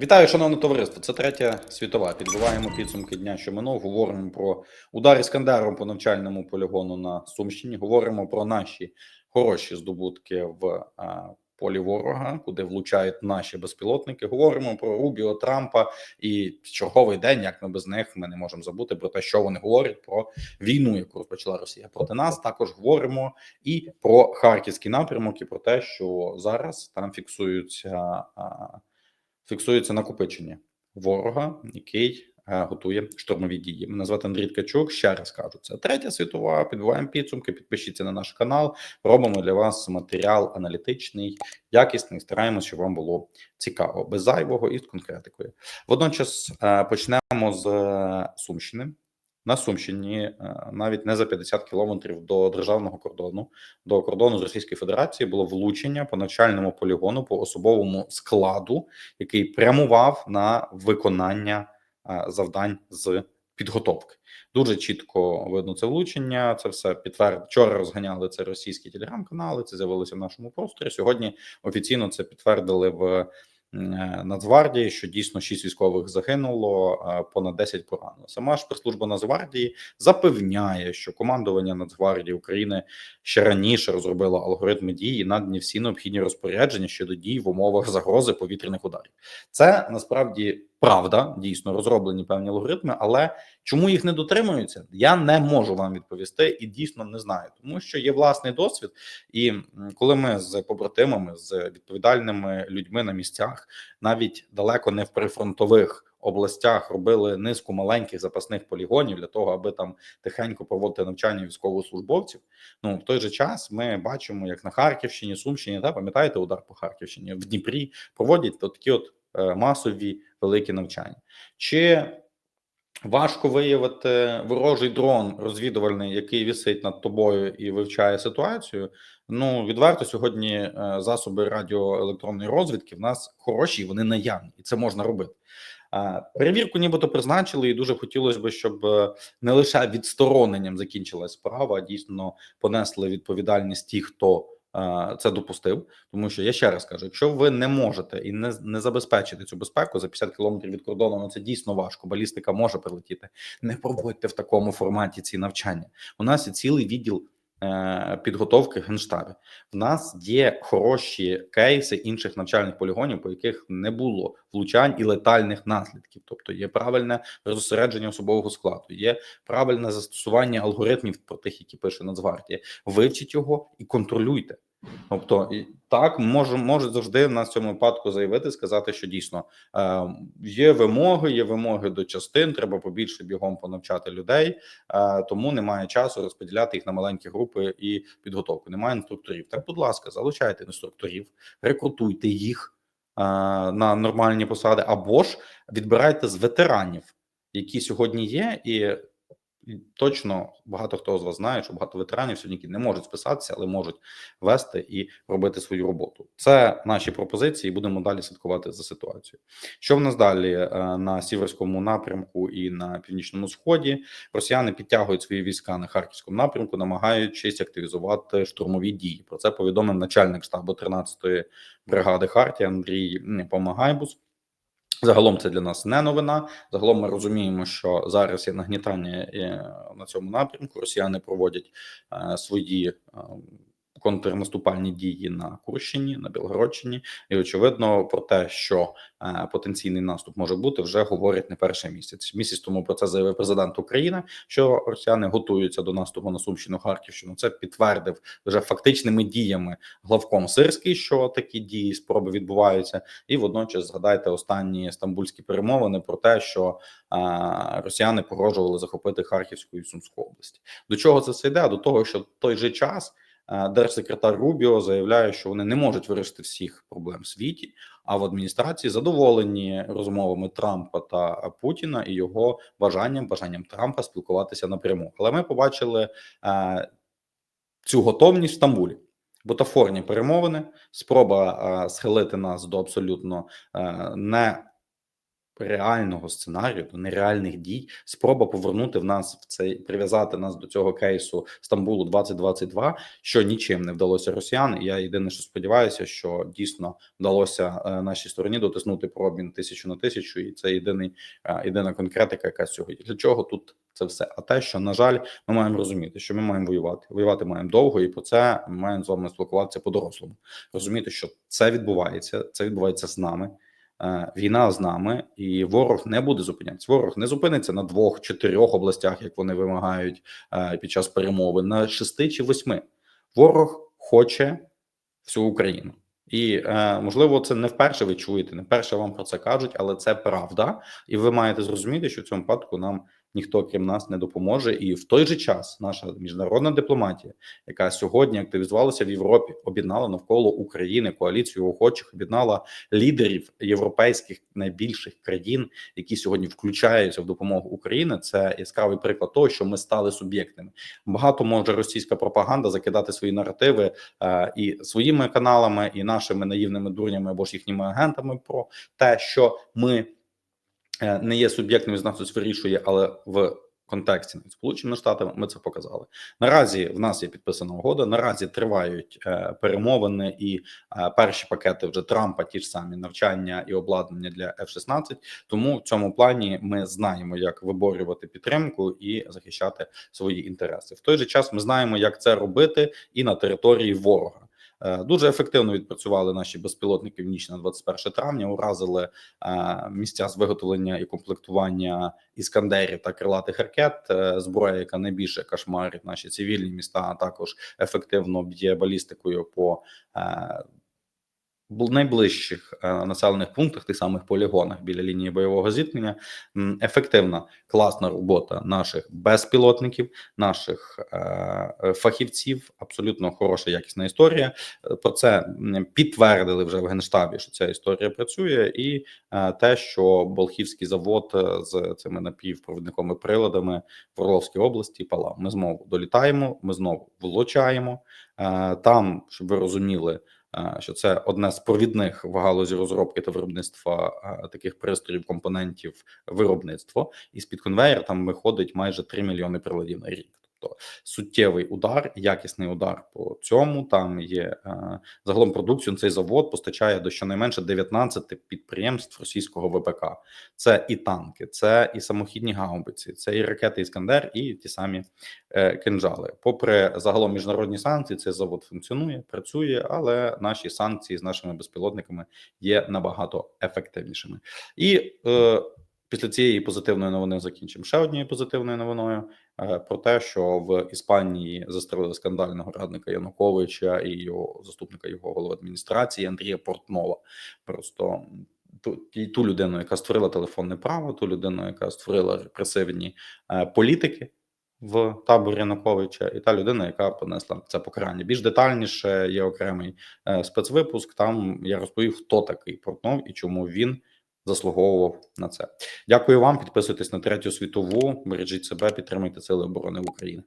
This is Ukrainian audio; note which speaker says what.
Speaker 1: Вітаю, шановне товариство. Це третя світова. Підбиваємо підсумки дня, що минув. Говоримо про удар іскандером по навчальному полігону на Сумщині. Говоримо про наші хороші здобутки в а, полі ворога, куди влучають наші безпілотники. Говоримо про Рубіо Трампа і черговий день, як ми без них, ми не можемо забути про те, що вони говорять про війну, яку розпочала Росія проти нас. Також говоримо і про харківський напрямок, і про те, що зараз там фіксуються. Фіксується накопичення ворога, який е, готує штурмові дії. Мене звати Андрій Ткачук. Ще раз кажу, це третя світова. Підбиваємо підсумки. Підпишіться на наш канал. Робимо для вас матеріал аналітичний, якісний. Стараємося, щоб вам було цікаво, без зайвого і з конкретикою. Водночас е, почнемо з е, Сумщини. На Сумщині е, навіть не за 50 кілометрів до державного кордону, до кордону з Російською Федерацією було влучення по навчальному полігону по особовому складу, який прямував на виконання е, завдань з підготовки. Дуже чітко видно це влучення. Це все підтверд... Вчора розганяли це російські телеграм-канали. Це з'явилося в нашому просторі. Сьогодні офіційно це підтвердили в. Е, Нацгвардії, що дійсно 6 військових загинуло, понад 10 поранено. Сама ж прес-служба Нацгвардії запевняє, що командування Нацгвардії України ще раніше розробило алгоритми дії, надані всі необхідні розпорядження щодо дій в умовах загрози повітряних ударів. Це насправді правда, дійсно розроблені певні алгоритми, але чому їх не дотримуються, я не можу вам відповісти і дійсно не знаю, тому що є власний досвід. І коли ми з побратимами, з відповідальними людьми на місцях, навіть далеко не в прифронтових. Областях робили низку маленьких запасних полігонів для того, аби там тихенько проводити навчання військовослужбовців. Ну в той же час ми бачимо, як на Харківщині, Сумщині, та пам'ятаєте удар по Харківщині в Дніпрі проводять такі от е, масові великі навчання. Чи важко виявити ворожий дрон розвідувальний, який висить над тобою і вивчає ситуацію? Ну відверто сьогодні е, засоби радіоелектронної розвідки в нас хороші, вони наявні, і це можна робити. Перевірку, нібито призначили, і дуже хотілося б, щоб е, не лише відстороненням закінчилась справа, а дійсно понесли відповідальність ті, хто це допустив, тому що я ще раз кажу: якщо ви не можете і не не забезпечите цю безпеку за 50 кілометрів від кордону, ну це дійсно важко. Балістика може прилетіти. Не проводьте в такому форматі ці навчання. У нас є цілий відділ. Е, підготовки генштабі в нас є хороші кейси інших навчальних полігонів, по яких не було влучань і летальних наслідків. Тобто є правильне розсередження особового складу, є правильне застосування алгоритмів про тих, які пише Нацгвардія. Вивчіть його і контролюйте. Тобто так може може завжди на цьому випадку заявити, сказати, що дійсно е, є вимоги, є вимоги до частин. Треба побільше бігом понавчати людей, е, тому немає часу розподіляти їх на маленькі групи і підготовку. Немає інструкторів. Так, будь ласка, залучайте інструкторів, рекрутуйте їх е, на нормальні посади, або ж відбирайте з ветеранів, які сьогодні є, і точно багато хто з вас знає, що багато ветеранів сьогодні не можуть списатися, але можуть вести і робити свою роботу. Це наші пропозиції. Будемо далі слідкувати за ситуацією. Що в нас далі е, на сіверському напрямку і на північному сході? Росіяни підтягують свої війська на харківському напрямку, намагаючись активізувати штурмові дії. Про це повідомив начальник штабу 13-ї бригади Хартія Андрій Помагайбус. Загалом це для нас не новина. Загалом ми розуміємо, що зараз є нагнітання е, на цьому напрямку. Росіяни проводять е, свої контрнаступальні дії на Курщині, на Білгородщині, і очевидно про те, що е, потенційний наступ може бути, вже говорять не перший місяць. Місяць тому про це заявив президент України, що росіяни готуються до наступу на Сумщину, Харківщину. Це підтвердив вже фактичними діями главком Сирський, що такі дії спроби відбуваються, і водночас згадайте останні стамбульські перемовини про те, що е, росіяни погрожували захопити Харківську і Сумську область. До чого це все йде? До того, що в той же час. Е, держсекретар Рубіо заявляє, що вони не можуть вирішити всіх проблем в світі. А в адміністрації задоволені розмовами Трампа та Путіна і його бажанням бажанням Трампа спілкуватися напряму. Але ми побачили е, цю готовність в Стамбулі. Бутафорні перемовини, спроба е, схилити нас до абсолютно не реального сценарію, до нереальних дій, спроба повернути в нас в цей прив'язати нас до цього кейсу Стамбулу 2022, що нічим не вдалося росіян. Я єдине, що сподіваюся, що дійсно вдалося е, нашій стороні дотиснути пробін тисячу на тисячу, і це єдиний е, єдина конкретика, яка сьогодні для чого тут це все. А те, що на жаль, ми маємо розуміти, що ми маємо воювати. Воювати маємо довго, і про це ми маємо з вами спілкуватися по-дорослому. Розуміти, що це відбувається, це відбувається з нами. Е, Війна з нами, і ворог не буде зупинятися. Ворог не зупиниться на двох чотирьох областях, як вони вимагають е, під час перемовин, на шести чи восьми. Ворог хоче всю Україну. І е, можливо, це не вперше ви чуєте, не вперше вам про це кажуть, але це правда, і ви маєте зрозуміти, що в цьому випадку нам ніхто крім нас не допоможе. І в той же час наша міжнародна дипломатія, яка сьогодні активізувалася в Європі, об'єднала навколо України коаліцію охочих, об'єднала лідерів європейських найбільших країн, які сьогодні включаються в допомогу Україні. Це яскравий приклад того, що ми стали суб'єктними. Багато може російська пропаганда закидати свої наративи е, і своїми каналами, і нашими наївними дурнями або ж їхніми агентами про те, що ми не є суб'єктним з нас вирішує, але в контексті навіть Сполученими Штатами ми це показали. Наразі в нас є підписана угода. Наразі тривають е, перемовини, і е, перші пакети вже Трампа, ті ж самі навчання і обладнання для F-16. Тому в цьому плані ми знаємо, як виборювати підтримку і захищати свої інтереси. В той же час ми знаємо, як це робити і на території ворога. Е, Дуже ефективно відпрацювали наші безпілотники в ніч на 21 травня. Уразили е, місця з виготовлення і комплектування іскандерів та крилатих ракет. Е, Зброя, яка найбільше кошмарить наші цивільні міста, а також ефективно б'є балістикою по найближчих е, населених пунктах, тих самих полігонах біля лінії бойового зіткнення. Ефективна класна робота наших безпілотників, наших е, е, фахівців. Абсолютно хороша якісна історія. Про це підтвердили вже в генштабі, що ця історія працює, і те, що Болхівський завод з цими напівпровідниковими приладами в Орловській області палав. Ми знову долітаємо, ми знову влучаємо там, щоб ви розуміли. Що це одне з провідних в галузі розробки та виробництва таких пристроїв, компонентів виробництво, і з під конвеєр там виходить майже 3 мільйони приладів на рік. Тобто суттєвий удар, якісний удар по цьому. Там є е, загалом продукцію. Цей завод постачає до щонайменше 19 підприємств російського ВПК. Це і танки, це і самохідні гаубиці, це і ракети Іскандер, і ті самі е, кинжали. Попри загалом міжнародні санкції, цей завод функціонує, працює, але наші санкції з нашими безпілотниками є набагато ефективнішими. І е, після цієї позитивної новини закінчимо ще однією позитивною новиною про те, що в Іспанії застрелили скандального радника Януковича і його заступника його голови адміністрації Андрія Портнова. Просто ту, ту людину, яка створила телефонне право, ту людину, яка створила репресивні е, політики в таборі Януковича, і та людина, яка понесла це покарання. Більш детальніше є окремий е, спецвипуск. Там я розповів, хто такий Портнов і чому він заслуговував на це. Дякую вам. Підписуйтесь на третю світову. Бережіть себе, підтримуйте сили оборони України.